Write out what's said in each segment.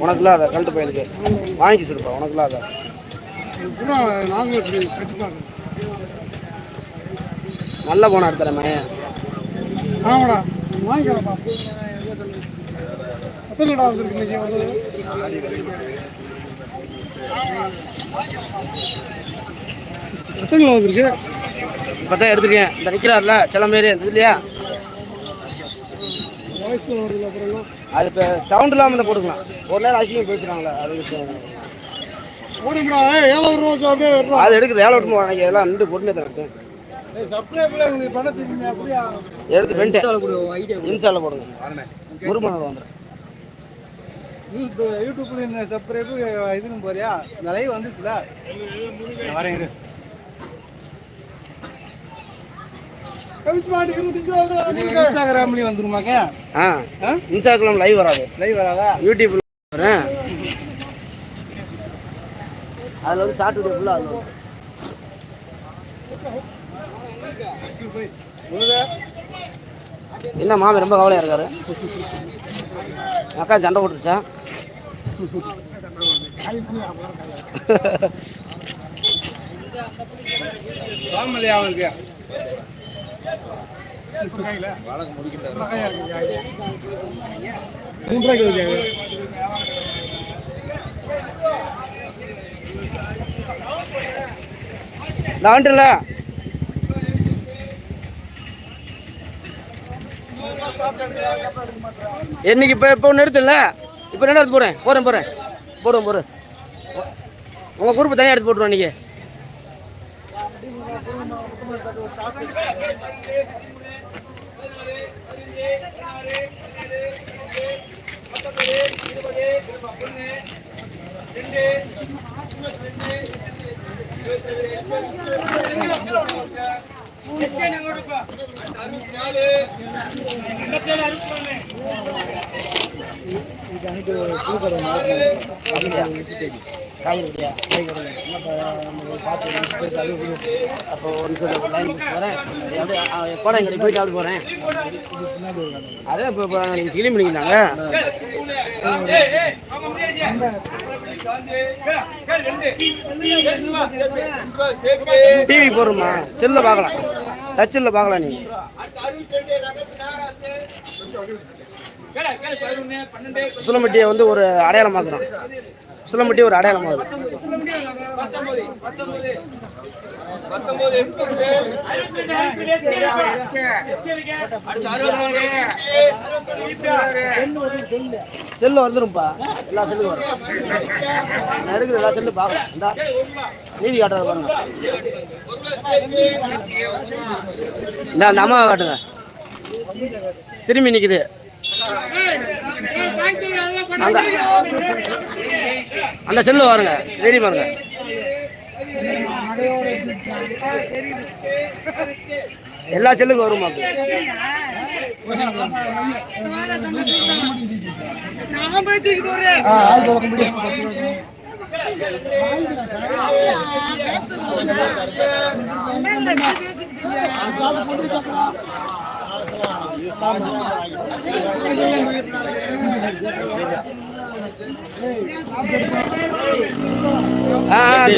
உனக்கு இல்லாத கழட்டு பையனுக்கு. வாங்கி சொல்லுப்பா உனக்கு இல்லாத பூரா நாங்களும் இப்படி கட்சி பார்க்கணும் நல்ல போனா எடுத்துறமே ஆமாடா வாங்கிக்கலாம்ப்பா எத்தனை கடை வந்துருக்கு இன்னைக்கு வந்து எத்தனை கிலோ வந்திருக்கு இப்போ தான் எடுத்துருக்கேன். இந்த நிற்கிறாருல சில மாரி இந்த இல்லையா வயசில் வருதுல அப்புறம் அது இப்போ சவுண்ட் இல்லாமல் இருந்தால் போட்டுக்கலாம். ஒரு நேரம் அசிங்கம் பேசுகிறாங்களே வர்றோம் அது எடுக்கிற வேலை விட்டுமா எனக்கு எல்லாம் நின்று பொறுமையாக தான் எடுத்தேன். எடுத்து வெண்டேன் இன்ஸ்டாவில் போடுங்க. முருமணம் வந்துடும் யூடியூப்ல சப்ஸ்கிரைபு இதுன்னு போறியா இந்த லைவ் வந்துச்சுல. வரேன் இன்ஸ்டாகிராம்லயும் வந்துருமாக்க? ஆ. இன்ஸ்டாகிராம் லைவ் வராது. லைவ் வராதா? யூடியூப்ல வரேன். அதில் வந்து ஷார்ட் வீடியோ ஃபுல்லாக அதில். என்ன மாமி ரொம்ப கவலையாக இருக்காரு? அக்கா சண்டை போட்டுருச்சா? அவருக்கு? மூன்று என்னைக்கு இப்போ இப்போ ஒன்று எடுத்துல இப்போ என்ன எடுத்து போகிறேன் போகிறேன் போகிறேன் போடுவேன் போகிறேன் உங்கள் குரூப் தனியாக எடுத்து போட்டுருவோம் அறுபத்தி நாலு இன்னைக்கு காய்கறி. அப்போ ஒரு லைன் போகிறேன் அப்படியே போயிட்டு அப்படி போகிறேன் அதே இப்போ இப்போ நீங்கள் கிளீன் பண்ணிக்கிட்டாங்க டிவி போடுறோமா செல்லில் பார்க்கலாம். டச்சில் பார்க்கலாம் நீங்கள் சுலமட்டியை வந்து ஒரு அடையாளமாக்குறோம். உசிலம்பட்டி ஒரு அடையாளம் அடையாளமாகுது செல்லு வந்துடும்பா எல்லா செல்லும் வரும். நான் எடுக்கிற எல்லா செல்லும் பார்க்கலாம். இந்த நீதி காட்டுறது பாருங்க. இந்த அந்த அம்மாவை காட்டுங்க. திரும்பி நிற்குது அந்த அந்த செல்லு பாருங்க தெரியும் பாருங்க. எல்லா செல்லுக்கும் வருமா ஆ.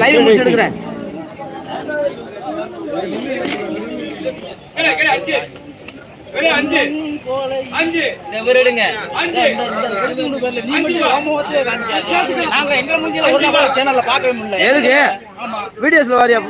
லைவ் முடிச்சு எடுக்கிறேன் வீடியோஸ்ல வாரியா?